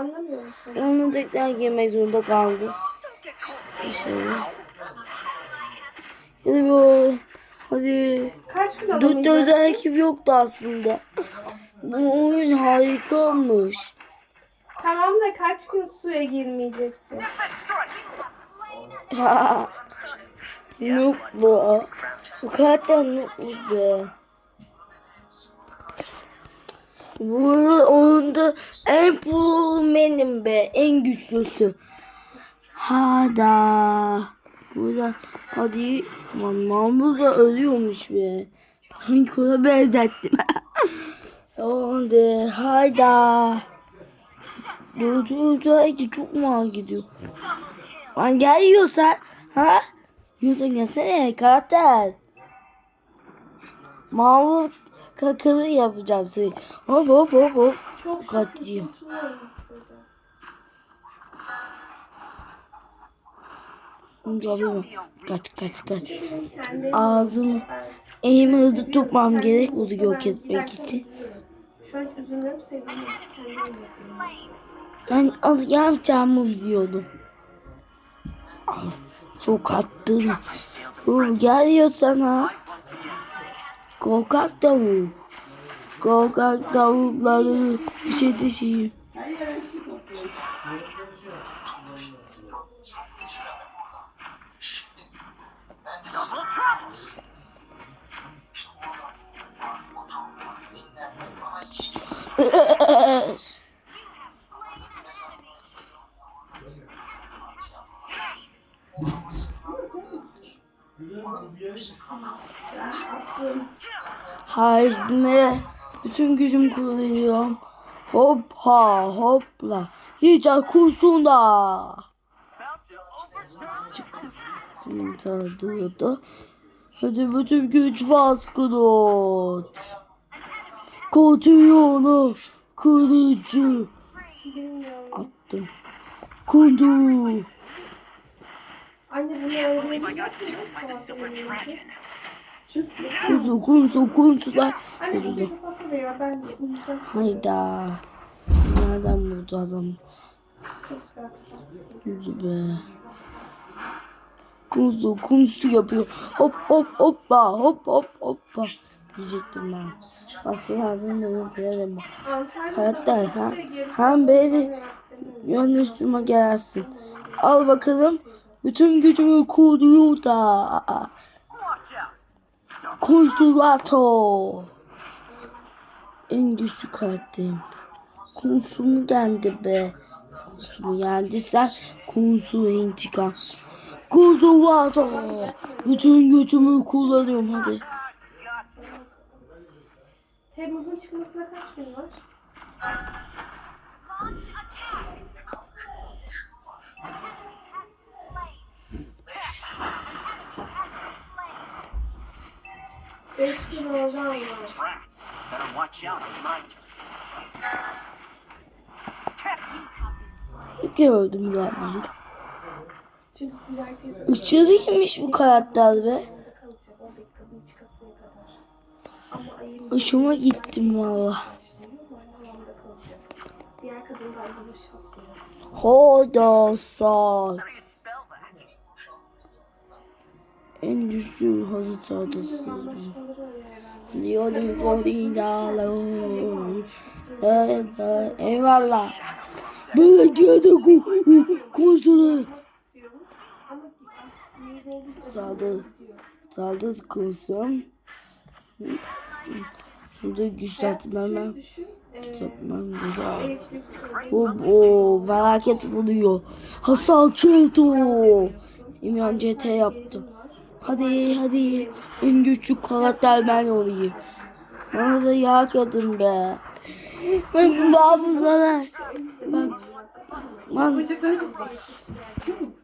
Anlamıyor musun? Onu tekrar yemek zorunda kaldı. Şöyle. Hadi bu. Hadi. Kaç gün Dört alamayacaksın? özel ekip yoktu aslında. Bu oyun harikaymış. Tamam da kaç gün suya girmeyeceksin? Ha. Noob bu. Noob be. Bu oyunda en pro benim be. En güçlüsü. Hada. Burada hadi. Aman burada ölüyormuş be. Sanki ona benzettim. Hadi hayda. Dur dur dur. Çok merak gidiyor. Lan gel yiyorsan. Ha? Yiyorsan gelsene karakter. Mavi kakalı yapacağım seni. Hop hop hop hop. Çok Kaç diyor. kurtuluyorum burada. Yapayım. Kaç kaç kaç. Ağzımı elimi hızlı tutmam gerek bunu yok etmek için. Şu an üzülmem sevdiğim kendim yapıyorum. Ben al yapacağımı diyordum. Ah, Çok attım. Dur geliyor sana. Korkak tavuk. Korkak tavukları bir şey düşeyim. Haizme. Bütün gücüm kullanıyorum. Hoppa hopla. Hiç akusunda. Şimdi saldırıyordu. Hadi bütün güç baskın ol. Kotiyonu kılıcı attım. Kundu. Anne bunu öğrenebilecek Kuzu kuzu kuzular. Anne Kuzu. veriyor. Ben. Hayda. Nereden buldu adam? Kuzu be. Kuzu kuzu yapıyor. Hop hop hoppa hop hop hoppa. Diyecektim ben. Basya yazdım bunu diyelim. Antalya'da Karakter ha. Hem beni yönlendirme gelsin. Al bakalım. Bütün gücümü kuruyor da. Konservato. En güçlü karakterim. Konsumu geldi be. Konsumu geldi sen. Konsumu intikam. Konservato. Bütün gücümü kullanıyorum hadi. Temmuz'un çıkmasına kaç gün var? Beş gün oldu ama. Gördüm zaten. Herkes Uçarıymış bu karakter be. Hoşuma gittim valla. havamda kalacak. Diğer kadın da aynı şans veriyor. Hodosar. How do you spell that? En güçlü hazır saldırısı. Diyordum evet, eyvallah. Böyle geldi oldu. Saldır. Saldır kursum. Düşün. E, Yapmam güzel. sorunu. O, felaket vuruyor. Hasan Çeto. İmran CT yaptım. Hadi hadi. En güçlü karakter ben olayım. Bana da yağ kadın be. Ben bu babam bana. Bak. Çok